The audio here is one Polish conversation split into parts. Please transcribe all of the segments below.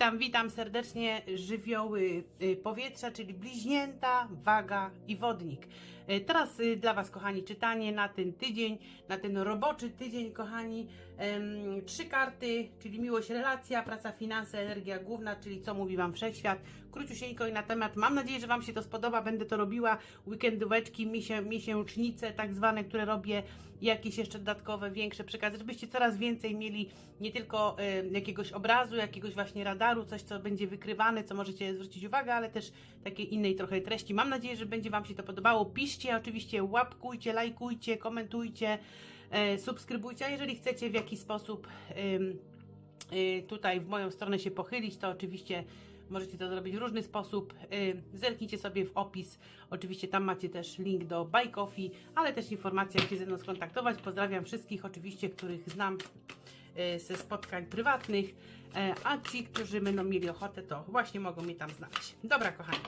Witam, witam serdecznie żywioły y, powietrza, czyli bliźnięta, waga i wodnik. Y, Teraz y, dla Was, kochani, czytanie na ten tydzień, na ten roboczy tydzień, kochani. Trzy karty, czyli miłość, relacja, praca, finanse, energia główna, czyli co mówi Wam wszechświat. Króciusieńko i na temat. Mam nadzieję, że Wam się to spodoba. Będę to robiła weekendóweczki, miesię, miesięcznice, tak zwane, które robię, jakieś jeszcze dodatkowe, większe przekazy, żebyście coraz więcej mieli nie tylko jakiegoś obrazu, jakiegoś właśnie radaru, coś, co będzie wykrywane, co możecie zwrócić uwagę, ale też takiej innej trochę treści. Mam nadzieję, że będzie Wam się to podobało. Oczywiście łapkujcie, lajkujcie, komentujcie, e, subskrybujcie, a jeżeli chcecie w jakiś sposób y, tutaj w moją stronę się pochylić, to oczywiście możecie to zrobić w różny sposób. Zerknijcie sobie w opis. Oczywiście tam macie też link do Buy Coffee, ale też informacje, jak się ze mną skontaktować. Pozdrawiam wszystkich, oczywiście, których znam y, ze spotkań prywatnych, e, a ci, którzy będą mieli ochotę, to właśnie mogą mnie tam znaleźć. Dobra, kochani.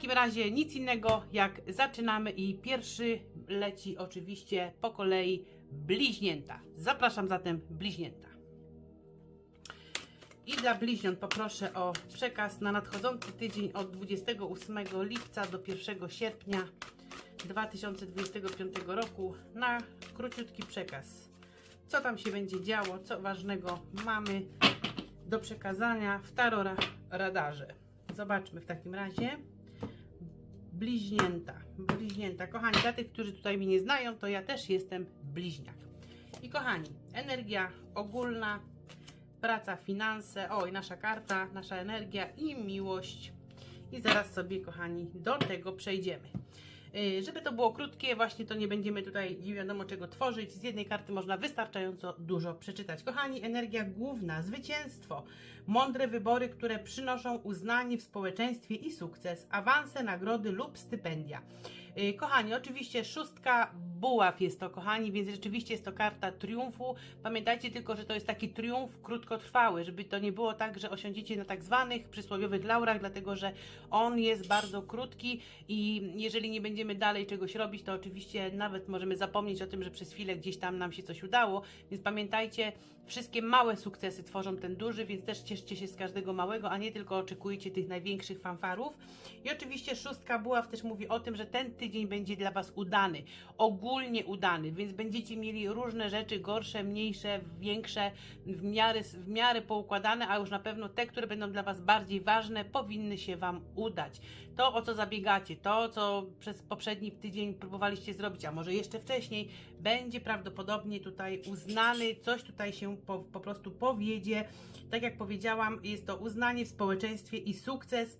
Takim razie nic innego jak zaczynamy i pierwszy leci oczywiście po kolei bliźnięta. Zapraszam zatem bliźnięta. I dla bliźniąt poproszę o przekaz na nadchodzący tydzień od 28 lipca do 1 sierpnia 2025 roku na króciutki przekaz. Co tam się będzie działo, co ważnego mamy do przekazania w Tarora Radarze. Zobaczmy w takim razie. Bliźnięta. Bliźnięta. Kochani, dla tych, którzy tutaj mnie nie znają, to ja też jestem bliźniak. I kochani, energia ogólna, praca, finanse, oj, nasza karta, nasza energia i miłość. I zaraz sobie, kochani, do tego przejdziemy. Yy, Żeby to było krótkie, właśnie to nie będziemy tutaj nie wiadomo czego tworzyć. Z jednej karty można wystarczająco dużo przeczytać. Kochani, energia główna, zwycięstwo, mądre wybory, które przynoszą uznanie w społeczeństwie i sukces, awanse, nagrody lub stypendia. Yy, Kochani, oczywiście szóstka buław jest to, kochani, więc rzeczywiście jest to karta triumfu. Pamiętajcie tylko, że to jest taki triumf krótkotrwały, żeby to nie było tak, że osiądziecie na tak zwanych przysłowiowych laurach, dlatego że on jest bardzo krótki i jeżeli nie będziemy dalej czegoś robić, to oczywiście nawet możemy zapomnieć o tym, że przez chwilę gdzieś tam nam się coś udało, więc pamiętajcie, wszystkie małe sukcesy tworzą ten duży, więc też cieszcie się z każdego małego, a nie tylko oczekujcie tych największych fanfarów. I oczywiście szóstka buław też mówi o tym, że ten tydzień będzie dla Was udany, ogólnie udany, więc będziecie mieli różne rzeczy, gorsze, mniejsze, większe, w miarę, w miarę poukładane, a już na pewno te, które będą dla Was bardziej ważne, powinny się Wam udać. To, o co zabiegacie, to, co przez poprzedni tydzień próbowaliście zrobić, a może jeszcze wcześniej, będzie prawdopodobnie tutaj uznany, coś tutaj się po, po prostu powiedzie. Tak jak powiedziałam, jest to uznanie w społeczeństwie i sukces.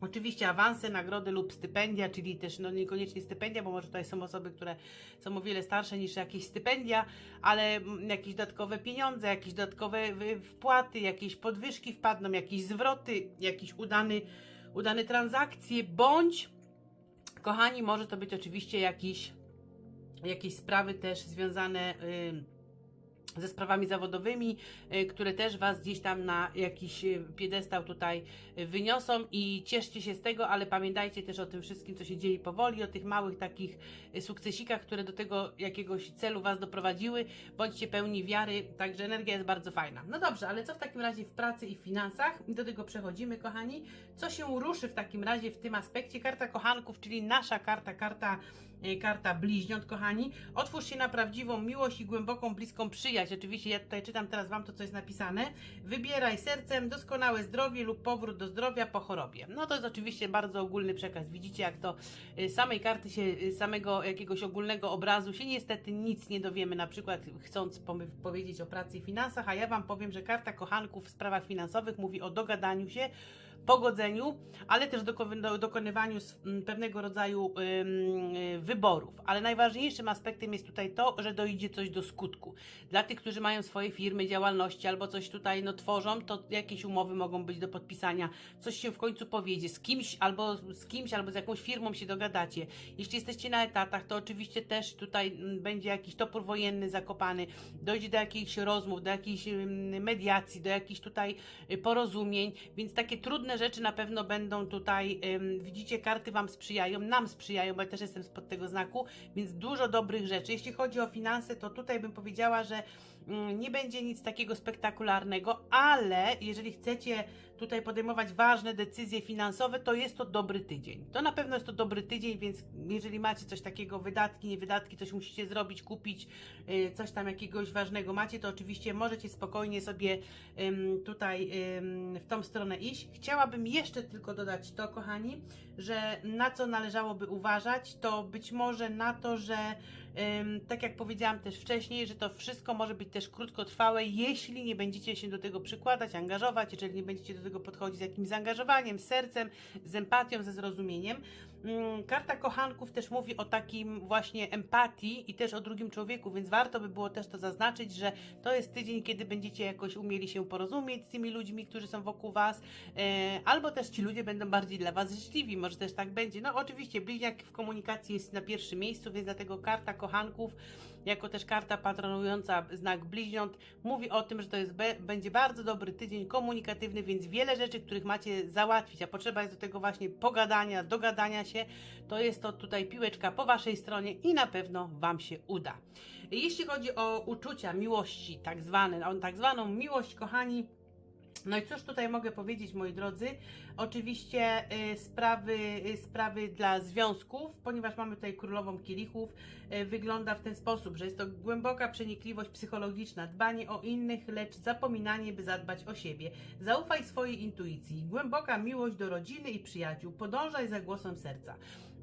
Oczywiście awanse, nagrody lub stypendia, czyli też no niekoniecznie stypendia, bo może tutaj są osoby, które są o wiele starsze niż jakieś stypendia, ale mm, jakieś dodatkowe pieniądze, jakieś dodatkowe wpłaty, jakieś podwyżki wpadną, jakieś zwroty, jakieś udany, udane transakcje, bądź, kochani, może to być oczywiście jakiś, jakieś sprawy też związane. Yy, ze sprawami zawodowymi, y, które też Was gdzieś tam na jakiś y, piedestał tutaj y, wyniosą i cieszcie się z tego, ale pamiętajcie też o tym wszystkim, co się dzieje powoli, o tych małych takich sukcesikach, które do tego jakiegoś celu Was doprowadziły. Bądźcie pełni wiary, także energia jest bardzo fajna. No dobrze, ale co w takim razie w pracy i w finansach? Do tego przechodzimy, kochani. Co się ruszy w takim razie w tym aspekcie? Karta kochanków, czyli nasza karta, karta e, karta bliźniąt, kochani. Otwórz się na prawdziwą miłość i głęboką, bliską przyjaźń. Oczywiście ja tutaj czytam teraz Wam to, co jest napisane. Wybieraj sercem doskonałe zdrowie lub powrót do zdrowia po chorobie. No to jest oczywiście bardzo ogólny przekaz. Widzicie, jak to y, samej karty się, y, samego jakiegoś ogólnego obrazu się niestety nic nie dowiemy, na przykład chcąc powiedzieć o pracy i finansach, a ja Wam powiem, że karta kochanków w sprawach finansowych mówi o dogadaniu się, pogodzeniu, ale też doko- do- dokonywaniu pewnego rodzaju y, wyborów. Ale najważniejszym aspektem jest tutaj to, że dojdzie coś do skutku. Dla tych, którzy mają swoje firmy, działalności albo coś tutaj no, tworzą, to jakieś umowy mogą być do podpisania, coś się w końcu powiedzie, z kimś albo z kimś, albo z jakąś firmą się dogadacie. Jeśli jesteście na etatach, to oczywiście też tutaj będzie jakiś topór wojenny zakopany, dojdzie do jakichś rozmów, do jakiejś mediacji, do jakichś tutaj y, porozumień, więc takie trudne Ważne rzeczy na pewno będą tutaj, widzicie, karty Wam sprzyjają, nam sprzyjają, bo ja też jestem spod tego znaku, więc dużo dobrych rzeczy. Jeśli chodzi o finanse, to tutaj bym powiedziała, że nie będzie nic takiego spektakularnego, ale jeżeli chcecie tutaj podejmować ważne decyzje finansowe, to jest to dobry tydzień. To na pewno jest to dobry tydzień, więc jeżeli macie coś takiego, wydatki, nie wydatki, coś musicie zrobić, kupić, y, coś tam jakiegoś ważnego macie, to oczywiście możecie spokojnie sobie tutaj w tą stronę iść. Chciałabym jeszcze tylko dodać to, kochani, że na co należałoby uważać, to być może na to, że tak jak powiedziałam też wcześniej, że to wszystko może być też krótkotrwałe, jeśli nie będziecie się do tego przykładać, angażować, jeżeli nie będziecie do tego podchodzić z jakimś zaangażowaniem, z sercem, z empatią, ze zrozumieniem. Ym, Karta kochanków też mówi o takim właśnie empatii i też o drugim człowieku, więc warto by było też to zaznaczyć, że to jest tydzień, kiedy będziecie jakoś umieli się porozumieć z tymi ludźmi, którzy są wokół Was, e, albo też ci ludzie będą bardziej dla Was życzliwi, może też tak będzie. No oczywiście bliźniak w komunikacji jest na pierwszym miejscu, więc dlatego karta kochanków, jako też karta patronująca znak bliźniąt, mówi o tym, że to jest będzie bardzo dobry tydzień komunikatywny, więc wiele rzeczy, których macie załatwić, a potrzeba jest do tego właśnie pogadania, dogadania się, to jest to tutaj piłeczka po Waszej stronie i na pewno Wam się uda. Jeśli chodzi o uczucia miłości, tak zwane, tak zwaną miłość, kochani, no i cóż tutaj mogę powiedzieć, moi drodzy? Oczywiście y, sprawy, y, sprawy dla związków, ponieważ mamy tutaj królową kielichów, y, wygląda w ten sposób, że jest to głęboka przenikliwość psychologiczna, dbanie o innych, lecz zapominanie, by zadbać o siebie. Zaufaj swojej intuicji, głęboka miłość do rodziny i przyjaciół, podążaj za głosem serca.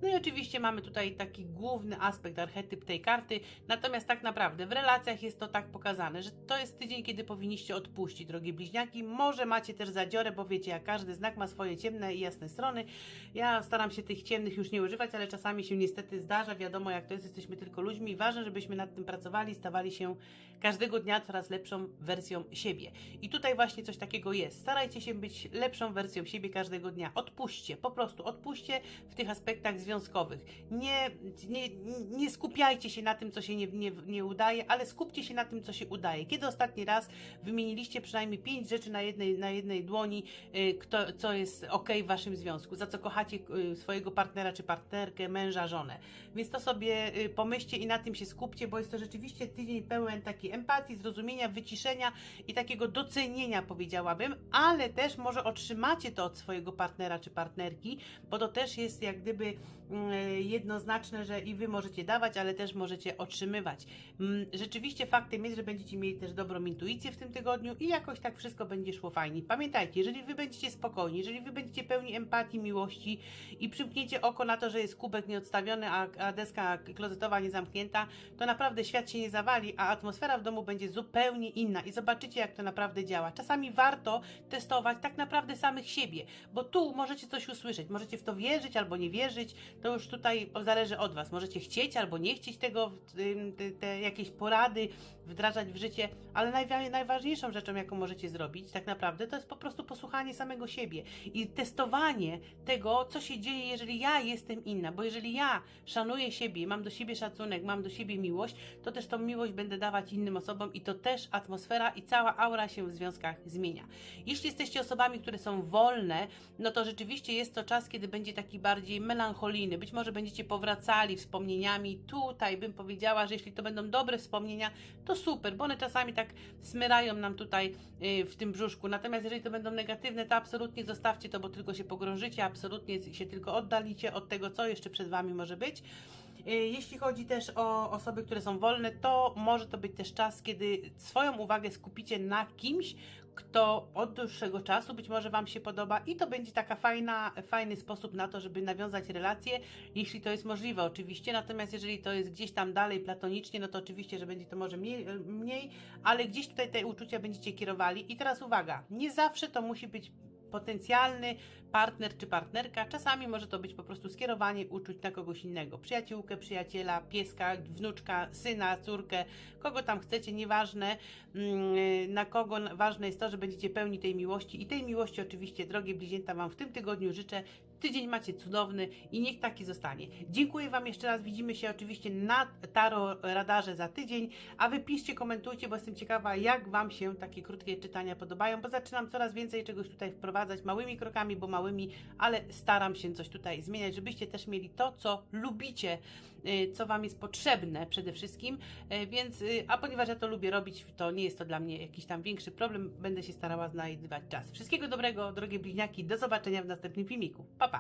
No i oczywiście mamy tutaj taki główny aspekt, archetyp tej karty, natomiast tak naprawdę w relacjach jest to tak pokazane, że to jest tydzień, kiedy powinniście odpuścić, drogie bliźniaki. Może macie też zadziorę, bo wiecie, jak każdy znak ma swoje ciemne i jasne strony. Ja staram się tych ciemnych już nie używać, ale czasami się niestety zdarza, wiadomo jak to jest, jesteśmy tylko ludźmi ważne, żebyśmy nad tym pracowali, stawali się każdego dnia coraz lepszą wersją siebie. I tutaj właśnie coś takiego jest. Starajcie się być lepszą wersją siebie każdego dnia. Odpuśćcie, po prostu odpuśćcie w tych aspektach związkowych. Nie, nie, nie skupiajcie się na tym, co się nie, nie, nie udaje, ale skupcie się na tym, co się udaje. Kiedy ostatni raz wymieniliście przynajmniej pięć rzeczy na jednej, na jednej dłoni, y, kto, co jest ok w waszym związku, za co kochacie y, swojego partnera czy partnerkę, męża, żonę. Więc to sobie y, pomyślcie i na tym się skupcie, bo jest to rzeczywiście tydzień pełen takiej empatii, zrozumienia, wyciszenia i takiego docenienia, powiedziałabym, ale też może otrzymacie to od swojego partnera czy partnerki, bo to też jest jak gdyby jednoznaczne, że i wy możecie dawać, ale też możecie otrzymywać. Mm, Rzeczywiście faktem jest, że będziecie mieli też dobrą intuicję w tym tygodniu i jakoś tak wszystko będzie szło fajnie. Pamiętajcie, jeżeli wy będziecie spokojni, jeżeli wy będziecie pełni empatii, miłości i przymkniecie oko na to, że jest kubek nieodstawiony, a deska klozetowa niezamknięta, to naprawdę świat się nie zawali, a atmosfera w domu będzie zupełnie inna i zobaczycie, jak to naprawdę działa. Czasami warto testować tak naprawdę samych siebie, bo tu możecie coś usłyszeć, możecie w to wierzyć albo nie wierzyć, to już tutaj zależy od Was. Możecie chcieć albo nie chcieć tego, te, te jakieś porady wdrażać w życie, ale najwa- najważniejszą rzeczą, jaką możecie zrobić, tak naprawdę, to jest po prostu posłuchanie samego siebie i testowanie tego, co się dzieje, jeżeli ja jestem inna, bo jeżeli ja szanuję siebie, mam do siebie szacunek, mam do siebie miłość, to też tą miłość będę dawać innym osobom i to też atmosfera i cała aura się w związkach zmienia. Jeśli jesteście osobami, które są wolne, no to rzeczywiście jest to czas, kiedy będzie taki bardziej melancholijny. Być może będziecie powracali wspomnieniami. Tutaj bym powiedziała, że jeśli to będą dobre wspomnienia, to super, bo one czasami tak smyrają nam tutaj yy, w tym brzuszku. Natomiast jeżeli to będą negatywne, to absolutnie zostawcie to, bo tylko się pogrążycie, absolutnie się tylko oddalicie od tego, co jeszcze przed Wami może być. Yy, Jeśli chodzi też o osoby, które są wolne, to może to być też czas, kiedy swoją uwagę skupicie na kimś, kto od dłuższego czasu być może Wam się podoba i to będzie taka fajna, fajny sposób na to, żeby nawiązać relacje, jeśli to jest możliwe oczywiście, natomiast jeżeli to jest gdzieś tam dalej platonicznie, no to oczywiście, że będzie to może mniej, mniej ale gdzieś tutaj te uczucia będziecie kierowali. I teraz uwaga, nie zawsze to musi być potencjalny partner czy partnerka. Czasami może to być po prostu skierowanie uczuć na kogoś innego. Przyjaciółkę, przyjaciela, pieska, wnuczka, syna, córkę, kogo tam chcecie, nieważne mm, na kogo. Ważne jest to, że będziecie pełni tej miłości i tej miłości oczywiście, drogie bliźnięta, Wam w tym tygodniu życzę Tydzień macie cudowny i niech taki zostanie. Dziękuję Wam jeszcze raz. Widzimy się oczywiście na Taro Radarze za tydzień, a Wy piszcie, komentujcie, bo jestem ciekawa, jak Wam się takie krótkie czytania podobają, bo zaczynam coraz więcej czegoś tutaj wprowadzać małymi krokami, bo małymi, ale staram się coś tutaj zmieniać, żebyście też mieli to, co lubicie, y, co Wam jest potrzebne przede wszystkim, y, więc, y, a ponieważ ja to lubię robić, to nie jest to dla mnie jakiś tam większy problem, będę się starała znajdywać czas. Wszystkiego dobrego, drogie bliźniaki, do zobaczenia w następnym filmiku. Pa, pa!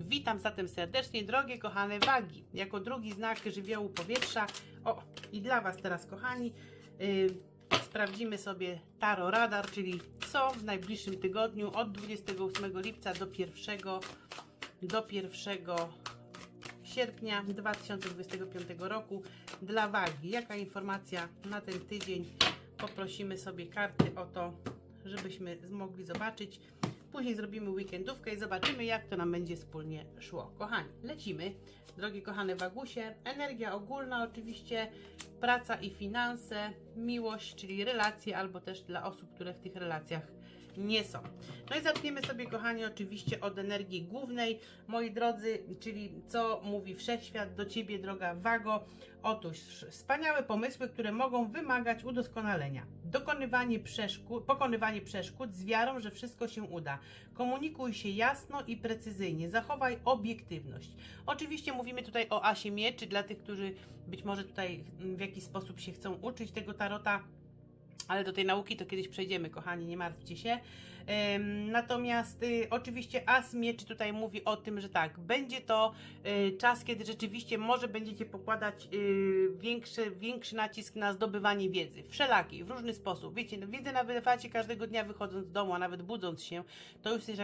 Witam zatem serdecznie, drogie kochane wagi. Jako drugi znak żywiołu powietrza. O, i dla Was teraz, kochani, yy, sprawdzimy sobie Taro Radar, czyli co w najbliższym tygodniu od 28 lipca do 1 do 1 sierpnia 2025 roku dla wagi. Jaka informacja na ten tydzień? Poprosimy sobie karty o to, żebyśmy mogli zobaczyć. Później zrobimy weekendówkę i zobaczymy, jak to nam będzie wspólnie szło. Kochani, lecimy. Drogie kochane Wagusie, energia ogólna oczywiście, praca i finanse, miłość, czyli relacje, albo też dla osób, które w tych relacjach nie są. No i zaczniemy sobie, kochani, oczywiście od energii głównej, moi drodzy, czyli co mówi wszechświat do ciebie, droga Wago. Otóż wspaniałe pomysły, które mogą wymagać udoskonalenia. Dokonywanie przeszkód, pokonywanie przeszkód z wiarą, że wszystko się uda. Komunikuj się jasno i precyzyjnie. Zachowaj obiektywność. Oczywiście mówimy tutaj o asie mieczy dla tych, którzy być może tutaj w jakiś sposób się chcą uczyć tego tarota ale do tej nauki to kiedyś przejdziemy, kochani, nie martwcie się. Natomiast y, oczywiście As tutaj mówi o tym, że tak, będzie to y, czas, kiedy rzeczywiście może będziecie pokładać y, większy, większy nacisk na zdobywanie wiedzy, wszelakiej, w różny sposób. Wiecie, no, wiedzę nabywacie każdego dnia wychodząc z domu, a nawet budząc się, to już jest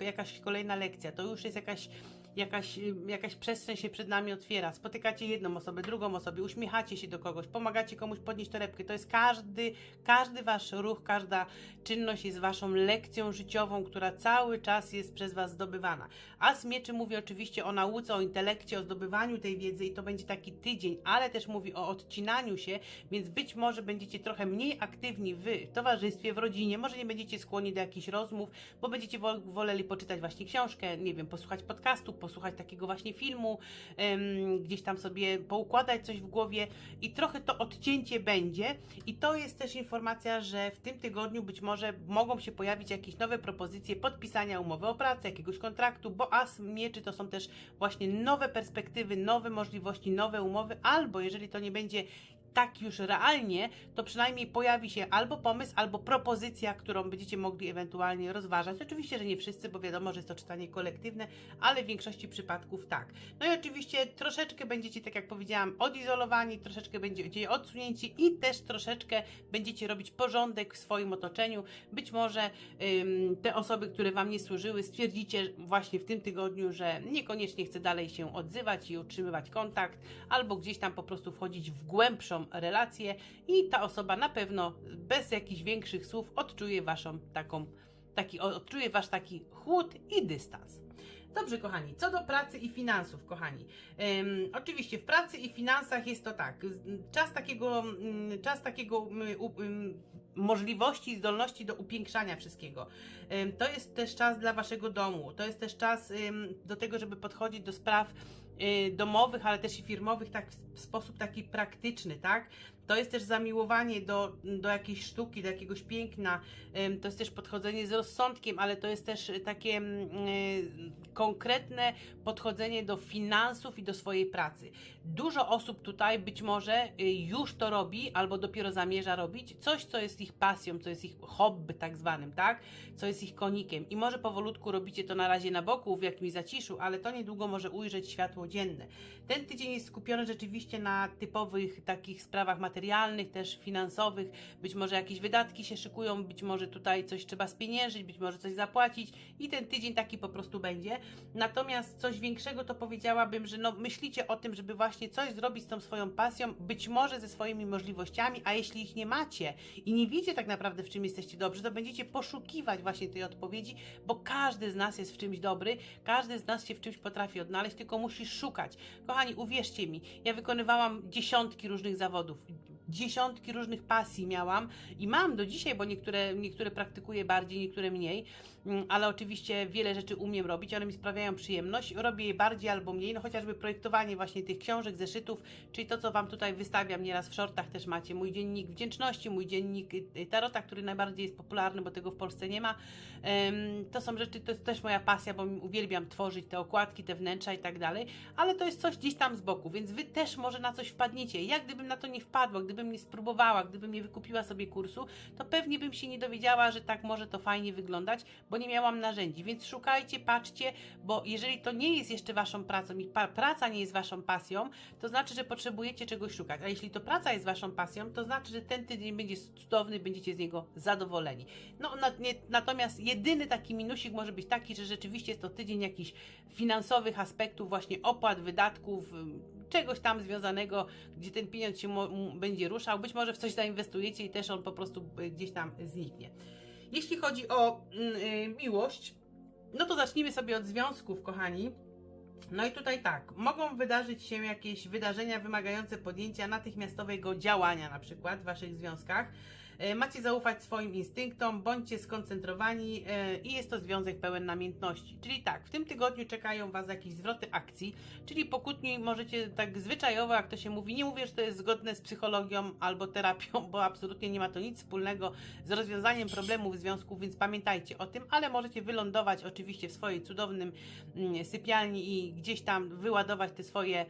jakaś kolejna lekcja, to już jest jakaś jakaś, jakaś przestrzeń się przed nami otwiera. Spotykacie jedną osobę, drugą osobę, uśmiechacie się do kogoś, pomagacie komuś podnieść torebkę. To jest każdy, każdy wasz ruch, każda czynność jest waszą lekcją życiową, która cały czas jest przez was zdobywana. A z mieczy mówi oczywiście o nauce, o intelekcie, o zdobywaniu tej wiedzy i to będzie taki tydzień, ale też mówi o odcinaniu się, więc być może będziecie trochę mniej aktywni w towarzystwie, w rodzinie, może nie będziecie skłonni do jakichś rozmów, bo będziecie woleli poczytać właśnie książkę, nie wiem, posłuchać podcastu, posłuchać takiego właśnie filmu, gdzieś tam sobie poukładać coś w głowie i trochę to odcięcie będzie. I to jest też informacja, że w tym tygodniu być może mogą się pojawić jakieś nowe propozycje podpisania umowy o pracę, jakiegoś kontraktu, bo as mieczy to są też właśnie nowe perspektywy, nowe możliwości, nowe umowy, albo jeżeli to nie będzie tak już realnie, to przynajmniej pojawi się albo pomysł, albo propozycja, którą będziecie mogli ewentualnie rozważać. Oczywiście, że nie wszyscy, bo wiadomo, że jest to czytanie kolektywne, ale w większości przypadków tak. No i oczywiście troszeczkę będziecie, tak jak powiedziałam, odizolowani, troszeczkę będziecie odsunięci i też troszeczkę będziecie robić porządek w swoim otoczeniu. Być może ym, te osoby, które Wam nie służyły, stwierdzicie właśnie w tym tygodniu, że niekoniecznie chce dalej się odzywać i utrzymywać kontakt, albo gdzieś tam po prostu wchodzić w głębszą relację i ta osoba na pewno bez jakichś większych słów odczuje waszą taką, taki, odczuje wasz taki chłód i dystans. Dobrze, kochani, co do pracy i finansów, kochani. Um, oczywiście w pracy i finansach jest to tak. Czas takiego, czas takiego możliwości i zdolności do upiększania wszystkiego. To jest też czas dla waszego domu. To jest też czas do tego, żeby podchodzić do spraw domowych, ale też i firmowych tak w sposób taki praktyczny, tak? To jest też zamiłowanie do, do jakiejś sztuki, do jakiegoś piękna. To jest też podchodzenie z rozsądkiem, ale to jest też takie konkretne podchodzenie do finansów i do swojej pracy. Dużo osób tutaj być może y, już to robi, albo dopiero zamierza robić coś, co jest ich pasją, co jest ich hobby tak zwanym, tak? Co jest ich konikiem. I może powolutku robicie to na razie na boku, w jakimś zaciszu, ale to niedługo może ujrzeć światło dzienne. Ten tydzień jest skupiony rzeczywiście na typowych takich sprawach materialnych, też finansowych. Być może jakieś wydatki się szykują, być może tutaj coś trzeba spieniężyć, być może coś zapłacić i ten tydzień taki po prostu będzie. Natomiast coś większego to powiedziałabym, że no myślicie o tym, żeby właśnie coś zrobić z tą swoją pasją, być może ze swoimi możliwościami, a jeśli ich nie macie i nie wiecie tak naprawdę w czym jesteście dobrzy, to będziecie poszukiwać właśnie tej odpowiedzi, bo każdy z nas jest w czymś dobry, każdy z nas się w czymś potrafi odnaleźć, tylko musi szukać. Kochani, uwierzcie mi, ja wykonywałam dziesiątki różnych zawodów dziesiątki różnych pasji miałam i mam do dzisiaj, bo niektóre, niektóre praktykuję bardziej, niektóre mniej, ale oczywiście wiele rzeczy umiem robić, one mi sprawiają przyjemność, robię je bardziej albo mniej, no chociażby projektowanie właśnie tych książek, zeszytów, czyli to, co Wam tutaj wystawiam nieraz w shortach też macie, mój dziennik wdzięczności, mój dziennik y, y, tarota, który najbardziej jest popularny, bo tego w Polsce nie ma, to są rzeczy, to jest też moja pasja, bo uwielbiam tworzyć te okładki, te wnętrza i tak dalej, ale to jest coś gdzieś tam z boku, więc Wy też może na coś wpadniecie. Ja gdybym na to nie wpadła, gdybym nie spróbowała, gdybym nie wykupiła sobie kursu, to pewnie bym się nie dowiedziała, że tak może to fajnie wyglądać, bo nie miałam narzędzi. Więc szukajcie, patrzcie, bo jeżeli to nie jest jeszcze Waszą pracą i praca nie jest Waszą pasją, to znaczy, że potrzebujecie czegoś szukać. A jeśli to praca jest Waszą pasją, to znaczy, że ten tydzień będzie cudowny, będziecie z niego zadowoleni. No, na, nie, natomiast jedyny taki minusik może być taki, że rzeczywiście jest to tydzień jakichś finansowych aspektów, właśnie opłat, wydatków, czegoś tam związanego, gdzie ten pieniądz się będzie ruszał. Być może w coś zainwestujecie i też on po prostu y, gdzieś tam zniknie. Jeśli chodzi o mm, y, miłość, no to zacznijmy sobie od związków, kochani. No i tutaj tak, mogą wydarzyć się jakieś wydarzenia wymagające podjęcia natychmiastowego działania, na przykład w waszych związkach. E, Macie zaufać swoim instynktom, bądźcie skoncentrowani e, i jest to związek pełen namiętności. Czyli tak, w tym tygodniu czekają Was jakieś zwroty akcji, czyli po kłótni możecie tak zwyczajowo, jak to się mówi, nie mówię, że to jest zgodne z psychologią albo terapią, bo absolutnie nie ma to nic wspólnego z rozwiązaniem problemów w związku, więc pamiętajcie o tym, ale możecie wylądować oczywiście w swojej cudownym mm, sypialni i gdzieś tam wyładować te swoje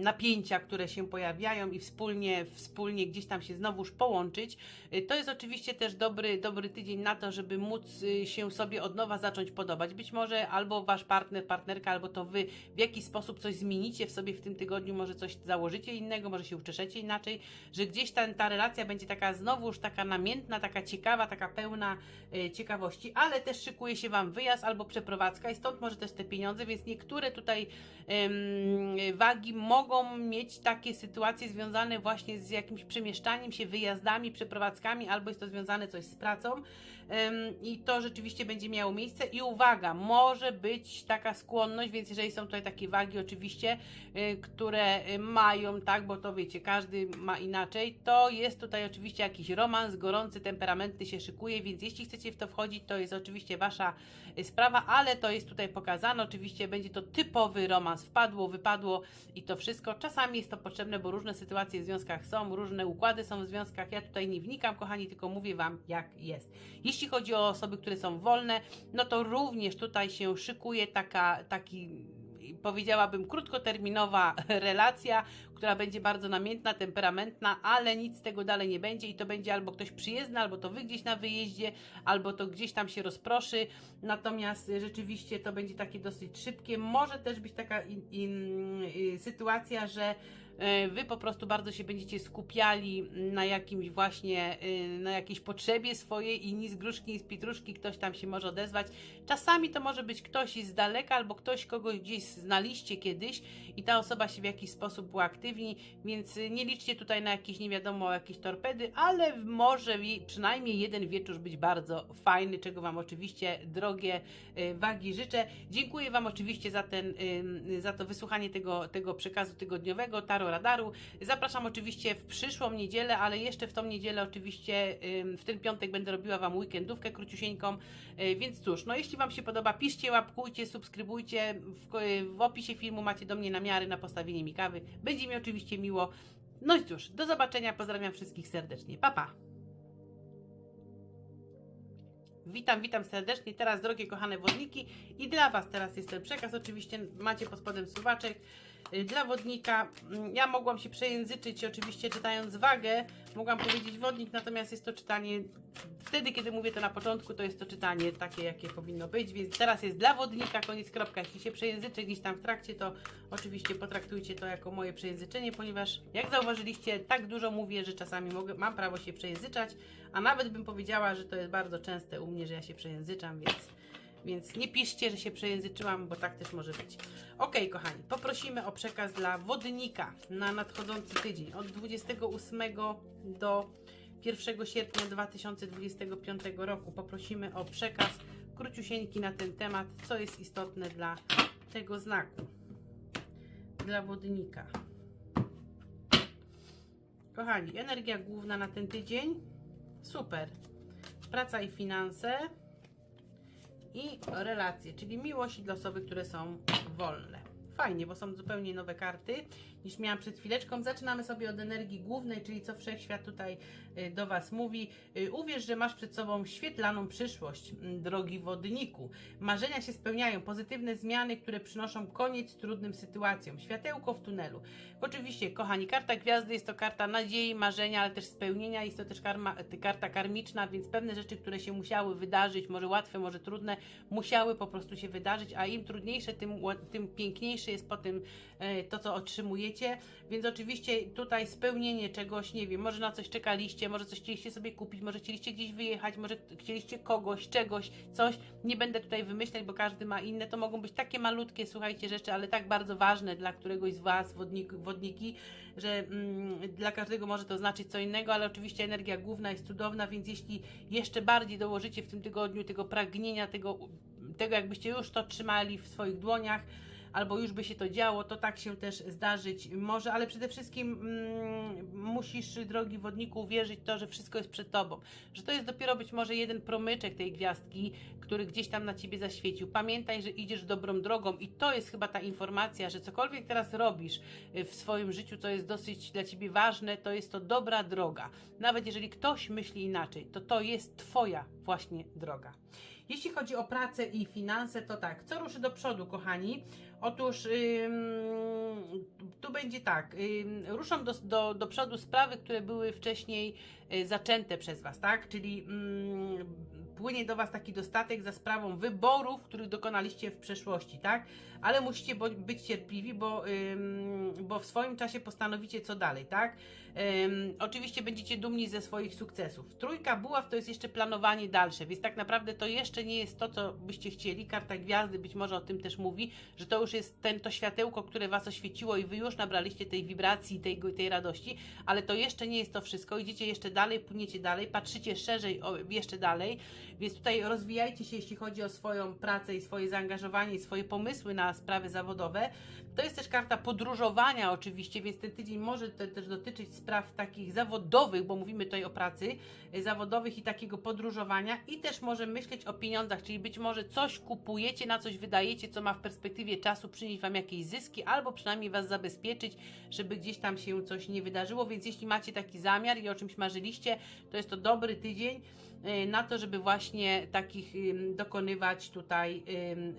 napięcia, które się pojawiają i wspólnie, wspólnie gdzieś tam się znowuż połączyć. Y, To jest oczywiście też dobry, dobry tydzień na to, żeby móc y, się sobie od nowa zacząć podobać. Być może albo wasz partner, partnerka, albo to wy w jakiś sposób coś zmienicie w sobie w tym tygodniu, może coś założycie innego, może się uczeszecie inaczej, że gdzieś ta, ta relacja będzie taka znowuż taka namiętna, taka ciekawa, taka pełna e, ciekawości, ale też szykuje się Wam wyjazd albo przeprowadzka i stąd może też te pieniądze, więc niektóre tutaj wagi mogą mieć takie sytuacje związane właśnie z jakimś przemieszczaniem się, wyjazdami, przeprowadzkami, albo jest to związane coś z pracą i to rzeczywiście będzie miało miejsce i uwaga, może być taka skłonność, więc jeżeli są tutaj takie wagi oczywiście, y, które y, mają, tak, bo to wiecie, każdy ma inaczej, to jest tutaj oczywiście jakiś romans, gorący, temperamenty się szykuje, więc jeśli chcecie w to wchodzić, to jest oczywiście Wasza y, sprawa, ale to jest tutaj pokazane, oczywiście będzie to typowy romans, wpadło, wypadło i to wszystko. Czasami jest to potrzebne, bo różne sytuacje w związkach są, różne układy są w związkach, ja tutaj nie wnikam, kochani, tylko mówię Wam, jak jest. Jeśli chodzi o osoby, które są wolne, no to również tutaj się szykuje taka, taki powiedziałabym krótkoterminowa relacja, która będzie bardzo namiętna, temperamentna, ale nic z tego dalej nie będzie i to będzie albo ktoś przyjezdny, albo to wy gdzieś na wyjeździe, albo to gdzieś tam się rozproszy. Natomiast rzeczywiście to będzie takie dosyć szybkie. Może też być taka in, in, y, sytuacja, że Wy po prostu bardzo się będziecie skupiali na jakimś właśnie, y, na jakiejś potrzebie swojej i ni z gruszki, ni z pietruszki ktoś tam się może odezwać. Czasami to może być ktoś z daleka albo ktoś, kogo gdzieś znaliście kiedyś i ta osoba się w jakiś sposób uaktywni, więc y, nie liczcie tutaj na jakieś nie wiadomo jakieś torpedy, ale może przynajmniej jeden wieczór być bardzo fajny, czego Wam oczywiście drogie y, wagi życzę. Dziękuję Wam oczywiście za ten, za to wysłuchanie tego, tego przekazu tygodniowego Taro Radaru. Zapraszam oczywiście w przyszłą niedzielę, ale jeszcze w tą niedzielę oczywiście w ten piątek będę robiła Wam weekendówkę króciusieńką, y, więc cóż, no jeśli Wam się podoba, piszcie, łapkujcie, subskrybujcie, w, ko- w opisie filmu macie do mnie namiary na postawienie mi kawy, będzie mi oczywiście miło. No i cóż, do zobaczenia, pozdrawiam wszystkich serdecznie, pa pa! Witam, witam serdecznie. Teraz, drogie kochane wodniki, i dla Was teraz jest ten przekaz. Oczywiście macie pod spodem suwaczek. Y, Dla wodnika, mm, ja mogłam się przejęzyczyć, oczywiście czytając wagę, mogłam powiedzieć wodnik, natomiast jest to czytanie, wtedy kiedy mówię to na początku, to jest to czytanie takie, jakie powinno być, więc teraz jest dla wodnika, koniec kropka. Jeśli się przejęzyczę gdzieś tam w trakcie, to oczywiście potraktujcie to jako moje przejęzyczenie, ponieważ jak zauważyliście, tak dużo mówię, że czasami mogę, mam prawo się przejęzyczać, a nawet bym powiedziała, że to jest bardzo częste u mnie, że ja się przejęzyczam, więc, więc nie piszcie, że się przejęzyczyłam, bo tak też może być. Ok, kochani, poprosimy o przekaz dla wodnika na nadchodzący tydzień od 28 do 1 sierpnia 2025 roku. Poprosimy o przekaz króciusieńki na ten temat, co jest istotne dla tego znaku, dla wodnika. Kochani, energia główna na ten tydzień. Super. Praca i finanse. I relacje, czyli miłość dla osoby, które są wolne. Fajnie, bo są zupełnie nowe karty niż miałam przed chwileczką. Zaczynamy sobie od energii głównej, czyli co wszechświat tutaj y, do Was mówi. Y, Uwierz, że masz przed sobą świetlaną przyszłość, drogi wodniku. Marzenia się spełniają, pozytywne zmiany, które przynoszą koniec trudnym sytuacjom. Światełko w tunelu. Oczywiście, kochani, karta gwiazdy jest to karta nadziei, marzenia, ale też spełnienia. Jest to też karma, y, karta karmiczna, więc pewne rzeczy, które się musiały wydarzyć, może łatwe, może trudne, musiały po prostu się wydarzyć, a im trudniejsze, tym, tym piękniejsze jest potem e, to, co otrzymujecie. Więc oczywiście tutaj spełnienie czegoś, nie wiem, może na coś czekaliście, może coś chcieliście sobie kupić, może chcieliście gdzieś wyjechać, może chcieliście kogoś, czegoś, coś. Nie będę tutaj wymyślać, bo każdy ma inne. To mogą być takie malutkie, słuchajcie, rzeczy, ale tak bardzo ważne dla któregoś z Was, wodnik, wodniki, że mm, dla każdego może to znaczyć co innego, ale oczywiście energia główna jest cudowna, więc jeśli jeszcze bardziej dołożycie w tym tygodniu tego pragnienia, tego, tego jakbyście już to trzymali w swoich dłoniach, albo już by się to działo, to tak się też zdarzyć może, ale przede wszystkim mm, musisz, drogi wodniku, wierzyć to, że wszystko jest przed tobą, że to jest dopiero być może jeden promyczek tej gwiazdki, który gdzieś tam na ciebie zaświecił. Pamiętaj, że idziesz dobrą drogą i to jest chyba ta informacja, że cokolwiek teraz robisz y, w swoim życiu, co jest dosyć dla ciebie ważne, to jest to dobra droga. Nawet jeżeli ktoś myśli inaczej, to to jest twoja właśnie droga. Jeśli chodzi o pracę i finanse, to tak, co ruszy do przodu, kochani? Otóż tu będzie tak, ruszą do, do, do przodu sprawy, które były wcześniej y, zaczęte przez Was, tak? Czyli płynie do Was taki dostatek za sprawą wyborów, których dokonaliście w przeszłości, tak? Ale musicie być cierpliwi, bo, bo w swoim czasie postanowicie co dalej, tak? Oczywiście będziecie dumni ze swoich sukcesów. Trójka buław to jest jeszcze planowanie dalsze, więc tak naprawdę to jeszcze nie jest to, co byście chcieli. Karta gwiazdy być może o tym też mówi, że to już jest ten, to światełko, które Was oświeciło i Wy już nabraliście tej wibracji, tej, tej radości, ale to jeszcze nie jest to wszystko. Idziecie jeszcze dalej, płyniecie dalej, patrzycie szerzej, jeszcze dalej, więc tutaj rozwijajcie się, jeśli chodzi o swoją pracę i swoje zaangażowanie i swoje pomysły na sprawy zawodowe. To jest też karta podróżowania oczywiście, więc ten tydzień może te, też dotyczyć spraw takich zawodowych, bo mówimy tutaj o pracy zawodowych i takiego podróżowania i też może myśleć o pieniądzach, czyli być może coś kupujecie, na coś wydajecie, co ma w perspektywie czasu przynieść Wam jakieś zyski albo przynajmniej Was zabezpieczyć, żeby gdzieś tam się coś nie wydarzyło, więc jeśli macie taki zamiar i o czymś marzyliście, to jest to dobry tydzień na to, żeby właśnie takich dokonywać tutaj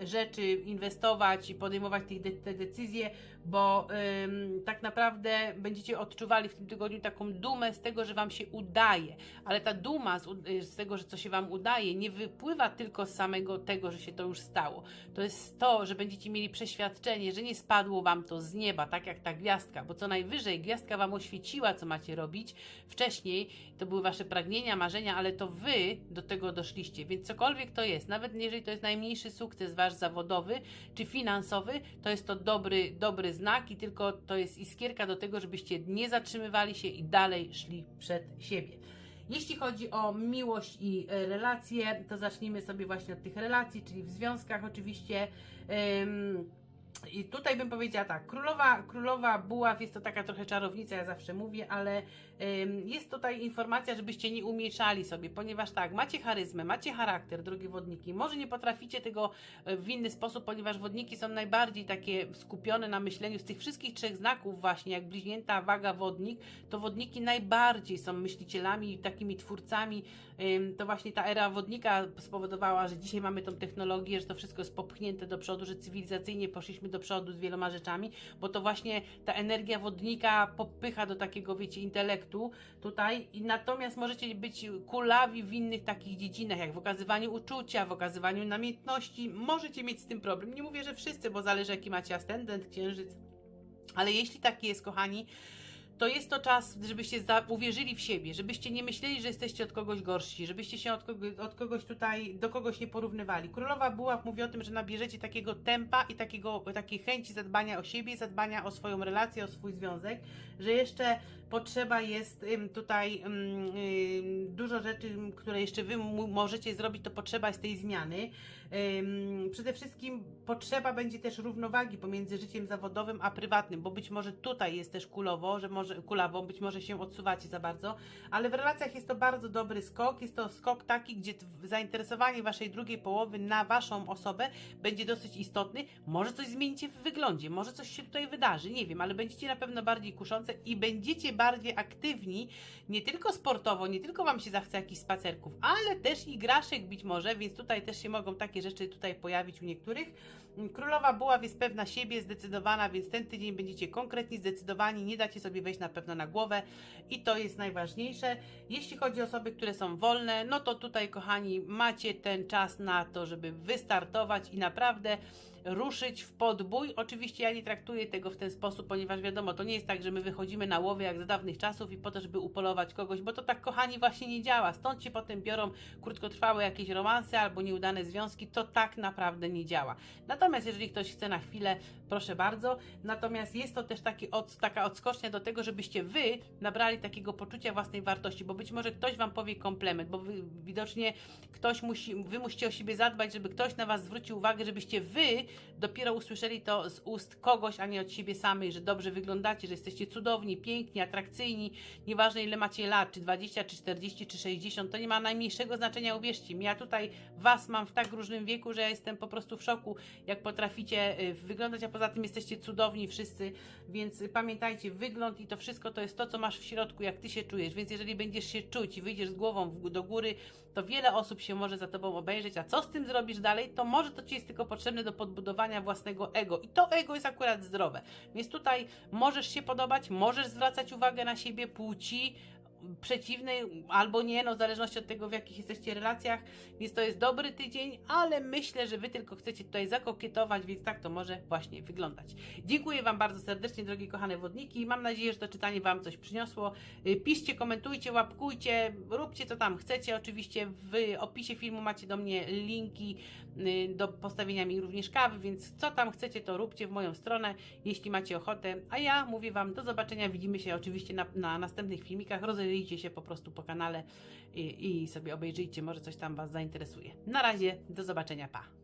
rzeczy, inwestować i podejmować te decyzje, bo ym, tak naprawdę będziecie odczuwali w tym tygodniu taką dumę z tego, że Wam się udaje, ale ta duma z, y, z tego, że co się Wam udaje, nie wypływa tylko z samego tego, że się to już stało. To jest to, że będziecie mieli przeświadczenie, że nie spadło Wam to z nieba, tak jak ta gwiazdka, bo co najwyżej gwiazdka Wam oświeciła, co macie robić. Wcześniej, to były Wasze pragnienia, marzenia, ale to Wy do tego doszliście, więc cokolwiek to jest, nawet jeżeli to jest najmniejszy sukces Wasz zawodowy czy finansowy, to jest to dobry, dobry znak i tylko to jest iskierka do tego, żebyście nie zatrzymywali się i dalej szli przed siebie. Jeśli chodzi o miłość i e, relacje, to zacznijmy sobie właśnie od tych relacji, czyli w związkach oczywiście. I tutaj bym powiedziała tak, królowa, królowa buław jest to taka trochę czarownica, ja zawsze mówię, ale ym, jest tutaj informacja, żebyście nie umieszali sobie, ponieważ tak, macie charyzmę, macie charakter, drogie wodniki, może nie potraficie tego e, w inny sposób, ponieważ wodniki są najbardziej takie skupione na myśleniu z tych wszystkich trzech znaków właśnie, jak bliźnięta, waga, wodnik, to wodniki najbardziej są myślicielami i takimi twórcami, ym, to właśnie ta era wodnika spowodowała, że dzisiaj mamy tą technologię, że to wszystko jest popchnięte do przodu, że cywilizacyjnie poszliśmy do przodu z wieloma rzeczami, bo to właśnie ta energia wodnika popycha do takiego, wiecie, intelektu tutaj. I natomiast możecie być kulawi w innych takich dziedzinach, jak w okazywaniu uczucia, w okazywaniu namiętności, możecie mieć z tym problem. Nie mówię, że wszyscy, bo zależy jaki macie ascendent, księżyc, ale jeśli taki jest, kochani, to jest to czas, żebyście uwierzyli w siebie, żebyście nie myśleli, że jesteście od kogoś gorsi, żebyście się od, kogo, od kogoś tutaj, do kogoś nie porównywali. Królowa Buław mówi o tym, że nabierzecie takiego tempa i takiego, takiej chęci zadbania o siebie, zadbania o swoją relację, o swój związek, że jeszcze potrzeba jest tutaj dużo rzeczy, które jeszcze Wy możecie zrobić, to potrzeba jest tej zmiany. Przede wszystkim potrzeba będzie też równowagi pomiędzy życiem zawodowym a prywatnym, bo być może tutaj jest też kulowo, że może kulawą, być może się odsuwacie za bardzo, ale w relacjach jest to bardzo dobry skok. Jest to skok taki, gdzie zainteresowanie waszej drugiej połowy na waszą osobę będzie dosyć istotny. Może coś zmienicie w wyglądzie, może coś się tutaj wydarzy, nie wiem, ale będziecie na pewno bardziej kuszące i będziecie bardziej aktywni, nie tylko sportowo, nie tylko wam się zachce jakichś spacerków, ale też igraszek być może, więc tutaj też się mogą takie rzeczy tutaj pojawić u niektórych. Królowa Buław jest pewna siebie, zdecydowana, więc ten tydzień będziecie konkretni, zdecydowani, nie dacie sobie wejść na pewno na głowę i to jest najważniejsze. Jeśli chodzi o osoby, które są wolne, no to tutaj, kochani, macie ten czas na to, żeby wystartować i naprawdę ruszyć w podbój. Oczywiście ja nie traktuję tego w ten sposób, ponieważ wiadomo, to nie jest tak, że my wychodzimy na łowy jak za dawnych czasów i po to, żeby upolować kogoś, bo to tak, kochani, właśnie nie działa. Stąd się potem biorą krótkotrwałe jakieś romanse albo nieudane związki. To tak naprawdę nie działa. Natomiast jeżeli ktoś chce na chwilę, proszę bardzo. Natomiast jest to też taki od, taka odskocznia do tego, żebyście wy nabrali takiego poczucia własnej wartości, bo być może ktoś wam powie komplement, bo wy, widocznie ktoś musi, wy musicie o siebie zadbać, żeby ktoś na was zwrócił uwagę, żebyście wy dopiero usłyszeli to z ust kogoś, a nie od siebie samej, że dobrze wyglądacie, że jesteście cudowni, piękni, atrakcyjni, nieważne ile macie lat, czy 20, czy 40, czy 60, to nie ma najmniejszego znaczenia, uwierzcie mi. Ja tutaj was mam w tak różnym wieku, że ja jestem po prostu w szoku, jak potraficie y, wyglądać, a poza tym jesteście cudowni wszyscy, więc pamiętajcie, wygląd i to wszystko to jest to, co masz w środku, jak ty się czujesz, więc jeżeli będziesz się czuć i wyjdziesz z głową w- do góry, to wiele osób się może za tobą obejrzeć, a co z tym zrobisz dalej, to może to ci jest tylko potrzebne do podbudowania własnego ego. I to ego jest akurat zdrowe. Więc tutaj możesz się podobać, możesz zwracać uwagę na siebie płci przeciwnej albo nie, no w zależności od tego, w jakich jesteście relacjach, więc to jest dobry tydzień, ale myślę, że Wy tylko chcecie tutaj zakokietować, więc tak to może właśnie wyglądać. Dziękuję Wam bardzo serdecznie, drogie kochane wodniki, mam nadzieję, że to czytanie Wam coś przyniosło. Y, Piszcie, komentujcie, łapkujcie, róbcie co tam chcecie, oczywiście w opisie filmu macie do mnie linki y, do postawienia mi również kawy, więc co tam chcecie, to róbcie w moją stronę, jeśli macie ochotę. A ja mówię Wam do zobaczenia, widzimy się oczywiście na, na następnych filmikach. Rozejrzyjcie się po prostu po kanale i, i sobie obejrzyjcie, może coś tam Was zainteresuje. Na razie, do zobaczenia, pa!